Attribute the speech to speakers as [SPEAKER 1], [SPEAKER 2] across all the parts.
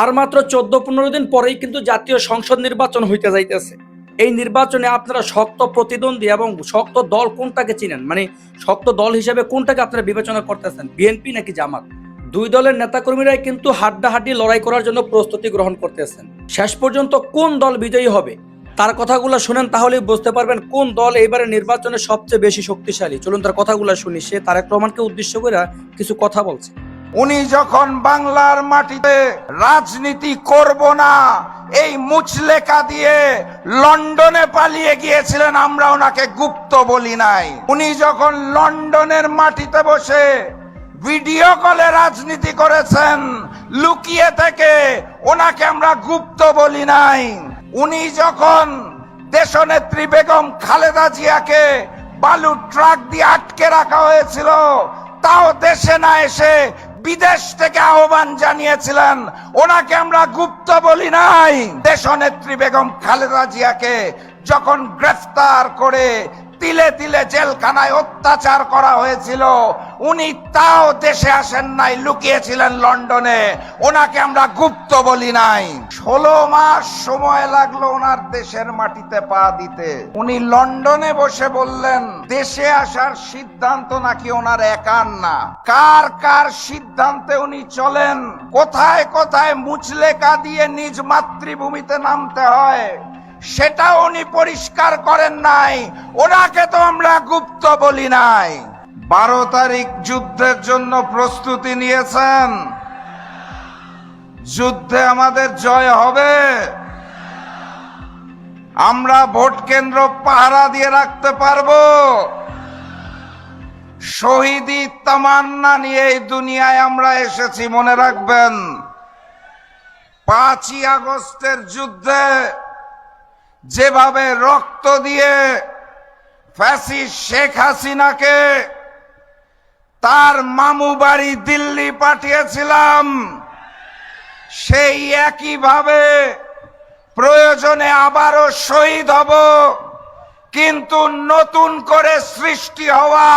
[SPEAKER 1] আর মাত্র চোদ্দ পনেরো দিন পরেই কিন্তু জাতীয় সংসদ নির্বাচন হইতে যাইতেছে। এই নির্বাচনে আপনারা শক্ত প্রতিদ্বন্দ্বী এবং শক্ত দল কোনটাকে চিনেন? মানে শক্ত দল হিসেবে কোনটাকে আপনারা বিবেচনা করতেছেন? বিএনপি নাকি জামাত? দুই দলের নেতাকর্মীরাই কিন্তু হাড্ডাহাড্ডি লড়াই করার জন্য প্রস্তুতি গ্রহণ করতেছেন। শেষ পর্যন্ত কোন দল বিজয়ী হবে? তার কথাগুলো শুনেন তাহলেই বুঝতে পারবেন কোন দল এইবারে নির্বাচনে সবচেয়ে বেশি শক্তিশালী। চলুন তার কথাগুলো শুনি। সে তারেক রহমানকে উদ্দেশ্য করে কিছু কথা বলছে।
[SPEAKER 2] উনি যখন বাংলার মাটিতে রাজনীতি করব না, এই মুচলেকা দিয়ে লন্ডনে পালিয়ে গিয়েছিলেন, আমরা ওনাকে গুপ্ত বলি নাই। উনি যখন লন্ডনের মাটিতে বসে ভিডিও কলে রাজনীতি করেছেন, লুকিয়ে থেকে ওনাকে আমরা গুপ্ত বলি নাই। উনি যখন দেশনেত্রী বেগম খালেদা জিয়াকে বালু ট্রাক দিয়ে আটকে রাখা হয়েছিল, তাও দেশে না এসে বিদেশ থেকে আহ্বান জানিয়েছিলেন, ওনাকে আমরা গুপ্ত বলি নাই। দেশনেত্রী বেগম খালেদা জিয়াকে যখন গ্রেফতার করে তিলে তিলে জেলখানায় অত্যাচার করা হয়েছিল। উনি তাও দেশে আসেন নাই, লুকিয়েছিলেন লন্ডনে। ওনাকে আমরা গুপ্ত বলি নাই। ষোলো মাস সময় লাগল ওনার দেশের মাটিতে পা দিতে। উনি লন্ডনে বসে বললেন, দেশে আসার সিদ্ধান্ত নাকি ওনার একার না? কার কার সিদ্ধান্তে উনি চলেন? কোথায় কোথায় মুচলেকা দিয়ে নিজ মাতৃভূমিতে নামতে হয়? সেটা উনি পরিষ্কার করেন নাই। ওনাকে তো আমরা গুপ্ত বলি নাই। বারো তারিখ যুদ্ধের জন্য প্রস্তুতি নিয়েছেন। যুদ্ধে আমাদের জয় হবে। আমরা ভোট কেন্দ্র পাহারা দিয়ে রাখতে পারব। শহীদি তামান্না নিয়ে এই দুনিয়ায় আমরা এসেছি, মনে রাখবেন। পাঁচই আগস্টের যুদ্ধে যেভাবে রক্ত দিয়ে ফ্যাসি শেখ হাসিনাকে তার মামু বাড়ি দিল্লি পাঠিয়েছিলাম, সেই একইভাবে প্রয়োজনে আবারও শহীদ হব, কিন্তু নতুন করে সৃষ্টি হওয়া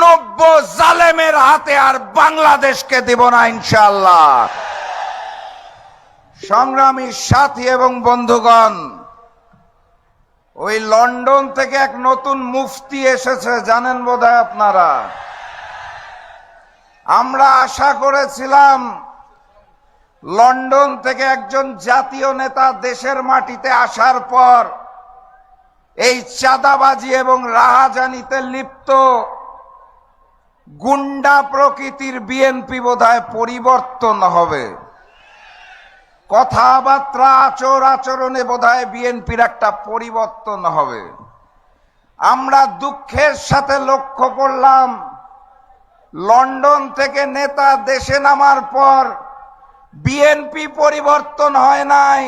[SPEAKER 2] নব্য জালেমের হাতে আর বাংলাদেশকে দেব না ইনশাল্লাহ সংগ্রামী সাথী এবং বন্ধুগণ ওই লন্ডন থেকে এক নতুন মুফতি এসেছে, জানেন বোধহয় আপনারা? আমরা আশা করেছিলাম লন্ডন থেকে একজন জাতীয় নেতা দেশের মাটিতে আসার পর এই চাঁদাবাজি এবং রাহাজানিতে লিপ্ত গুন্ডা প্রকৃতির বিএনপি বোধহয় পরিবর্তন হবে। কথাবার্তা, আচর আচরণে বোধহয় বিএনপির একটা পরিবর্তন হবে। আমরা দুঃখের সাথে লক্ষ্য করলাম, লন্ডন থেকে নেতা দেশে নামার পর বিএনপি পরিবর্তন হয় নাই।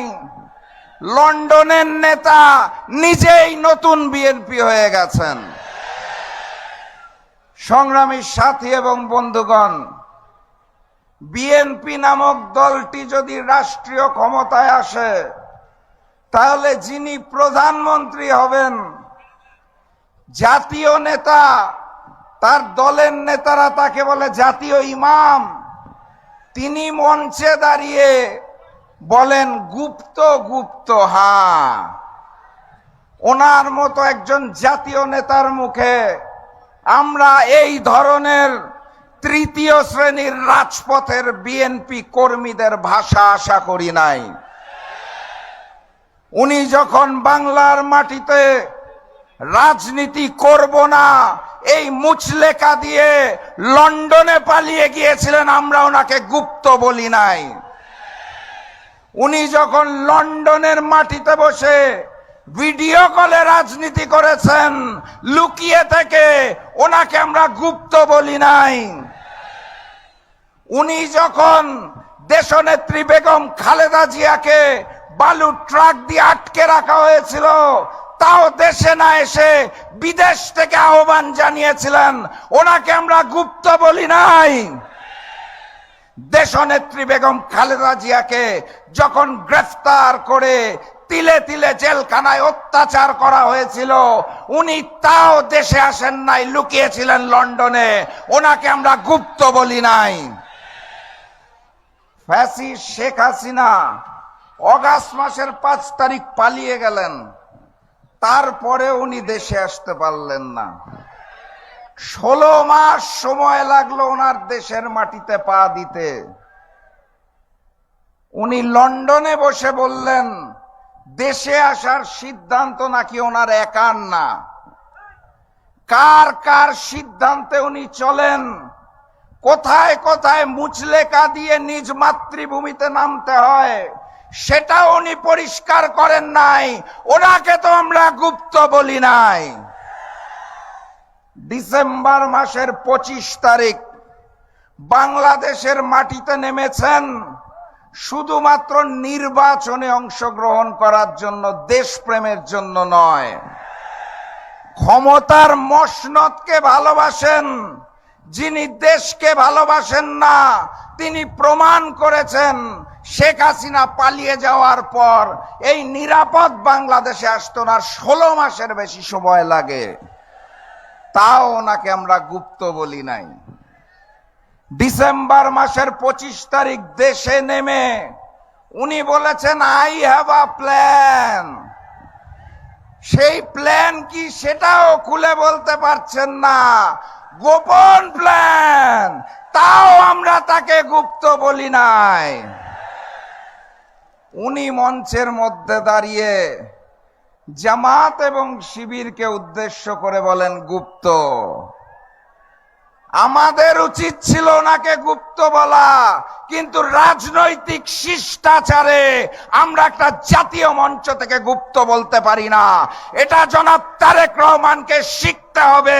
[SPEAKER 2] লন্ডনের নেতা নিজেই নতুন বিএনপি হয়ে গেছেন। সংগ্রামী সাথী এবং বন্ধুগণ বিএনপি নামক দলটি যদি রাষ্ট্রীয় ক্ষমতায় আসে, তাহলে যিনি প্রধানমন্ত্রী হবেন, জাতীয় নেতা, তার দলের নেতারা তাকে বলে জাতীয় ইমাম, তিনি মঞ্চে দাঁড়িয়ে বলেন, গুপ্ত গুপ্ত হা ওনার মতো একজন জাতীয় নেতার মুখে আমরা এই ধরনের তৃতীয় শ্রেণির রাজপথের বিএনপি কর্মীদের ভাষা আশা করি নাই। উনি যখন বাংলার মাটিতে রাজনীতি করব না, এই মুচলেকা দিয়ে লন্ডনে পালিয়ে গিয়েছিলেন, আমরা ওনাকে গুপ্ত বলি নাই। উনি যখন লন্ডনের মাটিতে বসে ভিডিও কলে রাজনীতি করেছেন, লুকিয়ে থেকে ওনাকে আমরা গুপ্ত বলি নাই। উনি যখন দেশনেত্রী বেগম খালেদা জিয়াকে বালু ট্রাক দিয়ে আটকে রাখা হয়েছিল, তাও দেশে না এসে বিদেশ থেকে আহ্বান জানিয়েছিলেন, ওনাকে আমরা গুপ্ত বলি নাই। দেশনেত্রী বেগম খালেদা জিয়াকে যখন গ্রেফতার করে তিলে তিলে জেলখানায় অত্যাচার করা হয়েছিল। উনি তাও দেশে আসেন নাই, লুকিয়েছিলেন লন্ডনে। ওনাকে আমরা গুপ্ত বলি নাই। ফ্যাসি শেখ হাসিনা অগাস্ট মাসের পাঁচ তারিখ পালিয়ে গেলেন। তারপরে উনি দেশে আসতে পারলেন না। ষোলো মাস সময় লাগল ওনার দেশের মাটিতে পা দিতে। উনি লন্ডনে বসে বললেন দেশে আসার সিদ্ধান্ত নাকি ওনার একার না? কার কার সিদ্ধান্তে উনি চলেন? কোথায় কোথায় মুচলেকা দিয়ে নিজ মাতৃভূমিতে নামতে হয়? সেটা উনি পরিষ্কার করেন নাই। ওনাকে তো আমরা গুপ্ত বলি নাই। ডিসেম্বর মাসের পঁচিশ তারিখ বাংলাদেশের মাটিতে নেমেছেন শুধুমাত্র নির্বাচনে অংশগ্রহণ করার জন্য, দেশপ্রেমের জন্য নয়। ক্ষমতার মসনদকে ভালোবাসেন। যিনি দেশকে ভালোবাসেন না, তিনি প্রমাণ করেছেন, শেখ হাসিনা পালিয়ে যাওয়ার পর এই নিরাপদ বাংলাদেশে আসতো না ষোলো মাসের বেশি সময় লাগে। তাও ওনাকে আমরা গুপ্ত বলি নাই। ডিসেম্বর মাসের পঁচিশ তারিখ দেশে নেমে উনি বলেছেন আই হ্যাভ আ প্ল্যান সেই প্ল্যান কি সেটাও খুলে বলতে পারছেন না। গোপন প্ল্যান তাও আমরা তাকে গুপ্ত বলি নাই। উনি মঞ্চের মধ্যে দাঁড়িয়ে জামাত এবং শিবিরকে উদ্দেশ্য করে বলেন, গুপ্ত। আমাদের উচিত ছিল ওনাকে গুপ্ত বলা, কিন্তু রাজনৈতিক শিষ্টাচারে আমরা একটা জাতীয় মঞ্চ থেকে গুপ্ত বলতে পারি না। এটা জনাব তারেক রহমানকে শিখতে হবে।